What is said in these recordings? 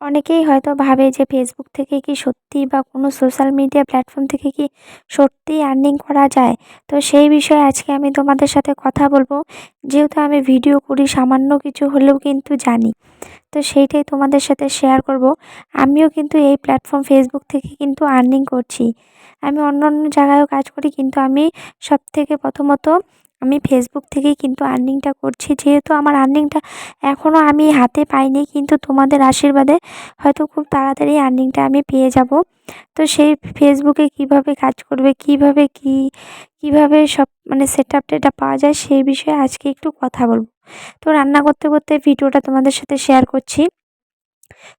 অনেকেই হয়তো ভাবে যে ফেসবুক থেকে কি সত্যি বা কোনো সোশ্যাল মিডিয়া প্ল্যাটফর্ম থেকে কি সত্যিই আর্নিং করা যায়। তো সেই বিষয়ে আজকে আমি তোমাদের সাথে কথা বলব। যেহেতু আমি ভিডিও করি, সামান্য কিছু হলেও কিন্তু জানি। তো সেইটাই তোমাদের সাথে শেয়ার করব। আমিও কিন্তু এই প্ল্যাটফর্ম ফেসবুক থেকে কিন্তু আর্নিং করছি। আমি অন্য অন্য জায়গায়ও কাজ করি, কিন্তু আমি সব থেকে প্রথমত আমি ফেসবুক থেকেই কিন্তু আর্নিংটা করছি। যেহেতু আমার আর্নিংটা এখনও আমি হাতে পাইনি, কিন্তু তোমাদের আশীর্বাদে হয়তো খুব তাড়াতাড়ি আর্নিংটা আমি পেয়ে যাব। তো সেই ফেসবুকে কীভাবে কাজ করবে, কীভাবে কি, কীভাবে সব মানে সেট আপ টেট পাওয়া যায় সেই বিষয়ে আজকে একটু কথা বলব। তো রান্না করতে করতে ভিডিওটা তোমাদের সাথে শেয়ার করছি।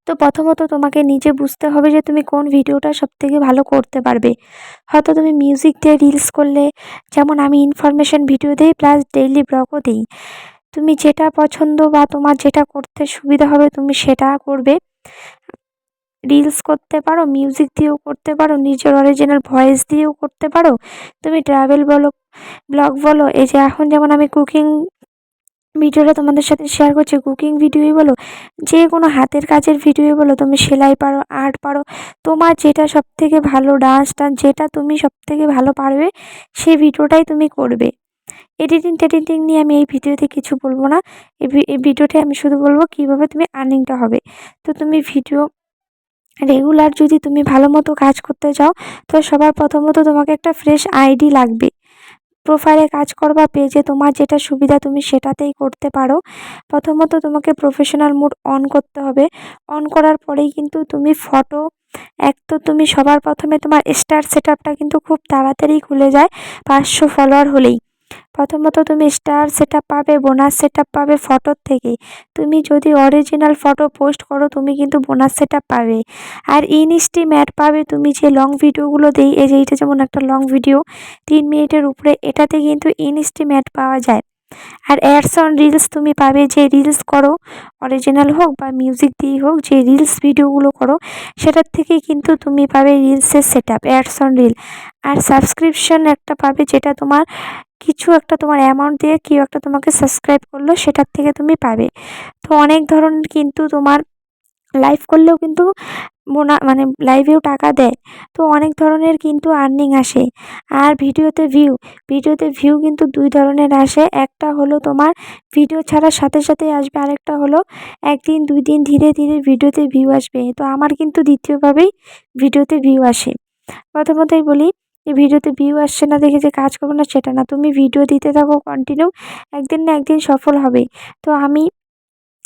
তো প্রথমত তোমাকে নিজে বুঝতে হবে যে তুমি কোন ভিডিওটা সবথেকে ভালো করতে পারবে। হয়তো তুমি মিউজিক দিয়ে রিলস করলে, যেমন আমি ইনফরমেশান ভিডিও দিই প্লাস ডেইলি ব্লগও দিই। তুমি যেটা পছন্দ বা তোমার যেটা করতে সুবিধা হবে তুমি সেটা করবে। রিলস করতে পারো মিউজিক দিয়েও করতে পারো, নিজের অরিজিনাল ভয়েস দিয়েও করতে পারো। তুমি ট্রাভেল বলো ব্লগ বলো, এই যে এখন যেমন আমি কুকিং ভিডিওটা তোমাদের সাথে শেয়ার করছি কুকিং ভিডিওই বলো, যে কোনো হাতের কাজের ভিডিওই বলো, তুমি সেলাই পারো আর্ট পারো, তোমার যেটা সব থেকে ভালো ডান্স টান্স যেটা তুমি সব থেকে ভালো পারবে, সেই ভিডিওটাই তুমি করবে। এডিটিং টেডিটিং নিয়ে আমি এই ভিডিওতে কিছু বলব না, এই ভিডিওতে আমি শুধু বলব কীভাবে তুমি আর্নিংটা হবে। তো তুমি ভিডিও রেগুলার যদি তুমি ভালো মতো কাজ করতে চাও, তো সবার প্রথমত তোমাকে একটা ফ্রেশ আইডি লাগবে। প্রোফাইলে কাজ করবা পেজে তোমার যেটা সুবিধা তুমি সেটাতেই করতে পারো। প্রথমত তোমাকে প্রফেশনাল মুড অন করতে হবে। অন করার পরেই কিন্তু তুমি ফটো এক তো তুমি সবার প্রথমে তোমার স্টার সেট কিন্তু খুব তাড়াতাড়ি খুলে যায়, পাঁচশো ফলোয়ার হলেই। প্রথমত তুমি স্টার সেট পাবে বোনাস সেট পাবে ফটোর থেকে। তুমি যদি অরিজিনাল ফটো পোস্ট করো, তুমি কিন্তু বোনাস সেট পাবে। আর ইনস্টি ম্যাট পাবে, তুমি যে লং ভিডিওগুলো দেই, এই যে এটা যেমন একটা লং ভিডিও তিন মিনিটের উপরে, এটাতে কিন্তু ইনস্টি ম্যাট পাওয়া যায়। আর অ্যাডস অন রিলস তুমি পাবে, যে রিলস করো অরিজিনাল হোক বা মিউজিক দিয়েই হোক, যে রিলস ভিডিওগুলো করো, সেটার থেকে কিন্তু তুমি পাবে রিলসের set up ads on reel R subscription একটা পাবে, যেটা তোমার কিছু একটা তোমার অ্যামাউন্ট দিয়ে কেউ একটা তোমাকে সাবস্ক্রাইব করল, সেটার থেকে তুমি পাবে। তো অনেক ধরনের কিন্তু তোমার লাইভ করলেও কিন্তু মোনা মানে লাইভেও টাকা দেয়। তো অনেক ধরনের কিন্তু আর্নিং আসে। আর ভিডিওতে ভিউ ভিডিওতে ভিউ কিন্তু দুই ধরনের আসে। একটা হলো তোমার ভিডিও ছাড়ার সাথে সাথে আসবে, আরেকটা হলো একদিন, দুই দিন ধীরে ধীরে ভিডিওতে ভিউ আসবে। তো আমার কিন্তু দ্বিতীয়ভাবেই ভিডিওতে ভিউ আসে। প্রথমতই বলি এই ভিডিওতে ভিউ আসছে না দেখে যে কাজ করব না, সেটা না। তুমি ভিডিও দিতে থাকো কন্টিনিউ একদিন না একদিন সফল হবে। তো আমি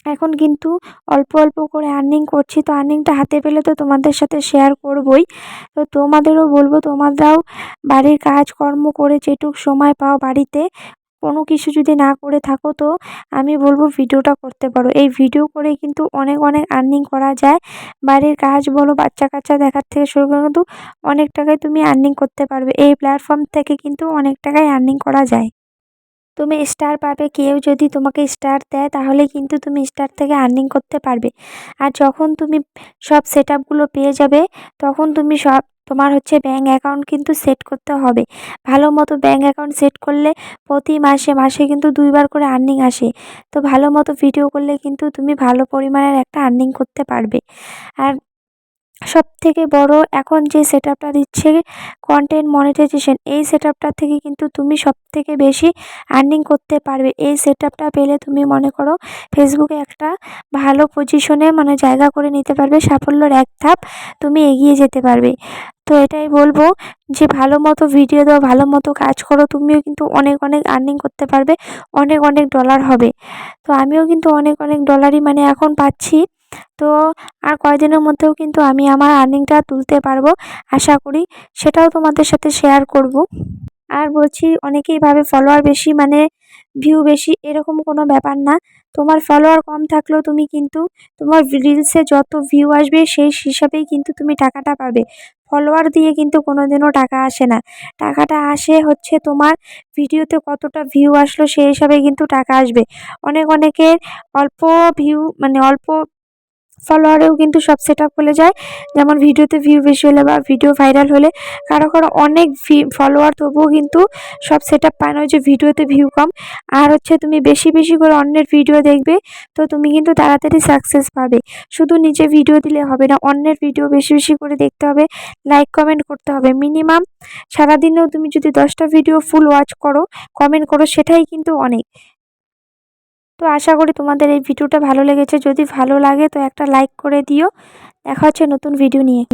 এখন কিন্তু অল্প অল্প করে আর্নিং করছি। তো আর্নিংটা হাতে পেলে তো তোমাদের সাথে শেয়ার করবই। তো তোমাদেরও বলব, তোমরাও বাড়ির কাজকর্ম করে যেটুক সময় পাও বাড়িতে কোনো কিছু যদি না করে থাকো তো আমি বলব ভিডিওটা করতে পারো। এই ভিডিও করে কিন্তু অনেক অনেক আর্নিং করা যায়। বাড়ির কাজ বলো, বাচ্চা কাচ্চা দেখার থেকে শুরু করে কিন্তু অনেক টাকায় তুমি আর্নিং করতে পারবে। এই প্ল্যাটফর্ম থেকে কিন্তু অনেক টাকায় আর্নিং করা যায়। তুমি স্টার পাবে, কেউ যদি তোমাকে স্টার দেয় তাহলে কিন্তু তুমি স্টার থেকে আর্নিং করতে পারবে। আর যখন তুমি সব সেট পেয়ে যাবে, তখন তুমি সব তোমার হচ্ছে ব্যাঙ্ক অ্যাকাউন্ট কিন্তু সেট করতে হবে। ভালো মতো ব্যাঙ্ক অ্যাকাউন্ট সেট করলে প্রতি মাসে মাসে কিন্তু দুইবার করে আর্নিং আসে। তো ভালো মতো ভিডিও করলে কিন্তু তুমি ভালো পরিমাণের একটা আর্নিং করতে পারবে। আর সব থেকে বড় এখন যে সেট আপটা দিচ্ছে কন্টেন্ট মনিটাইজেশন এই সেট আপটা থেকে কিন্তু তুমি সব থেকে বেশি আর্নিং করতে পারবে। এই সেট আপটা পেলে তুমি মনে করো ফেসবুকে একটা ভালো পজিশনে মানে জায়গা করে নিতে পারবে, সাফল্যর এক ধাপ তুমি এগিয়ে যেতে পারবে। তো এটাই বলব যে ভালো মতো ভিডিও দাও, ভালো মতো কাজ করো, তুমিও কিন্তু অনেক অনেক আর্নিং করতে পারবে, অনেক অনেক ডলার হবে। তো আমিও কিন্তু অনেক অনেক ডলারই মানে এখন পাচ্ছি। তো আর কয়দিনের মধ্যেও কিন্তু আমি আমার আর্নিংটা তুলতে পারব, আশা করি সেটাও তোমাদের সাথে শেয়ার করব। আর বলছি, অনেকেই ভাবে ফলোয়ার বেশি মানে ভিউ বেশি, এরকম কোনো ব্যাপার না। তোমার ফলোয়ার কম থাকলেও তুমি কিন্তু তোমার রিলসে যত ভিউ আসবে, সেই হিসাবেই কিন্তু তুমি টাকাটা পাবে। ফলোয়ার দিয়ে কিন্তু কোনো দিনও টাকা আসে না। টাকাটা আসে হচ্ছে তোমার ভিডিওতে কতটা ভিউ আসলো, সেই হিসাবে কিন্তু টাকা আসবে। অনেক অনেকের অল্প ভিউ মানে অল্প ফলোয়ারেও কিন্তু সব সেট আপ হলে যায়। যেমন ভিডিওতে ভিউ বেশি হলে বা ভিডিও ভাইরাল হলে কারও কারও অনেক ফলোয়ার তবুও কিন্তু সব সেট আপ পায় না। যে ভিডিওতে ভিউ কম। আর হচ্ছে তুমি বেশি বেশি করে অন্যের ভিডিও দেখবে, তো তুমি কিন্তু তাড়াতাড়ি সাকসেস পাবে। শুধু নিজে ভিডিও দিলে হবে না, অন্যের ভিডিও বেশি বেশি করে দেখতে হবে লাইক কমেন্ট করতে হবে। মিনিমাম সারাদিনেও তুমি যদি দশটা ভিডিও ফুল ওয়াচ করো কমেন্ট করো, সেটাই কিন্তু অনেক। তো আশা করি তোমাদের এই ভিডিওটা ভালো লেগেছে। যদি ভালো লাগে তো একটা লাইক করে দিও। দেখা হচ্ছে নতুন ভিডিও নিয়ে।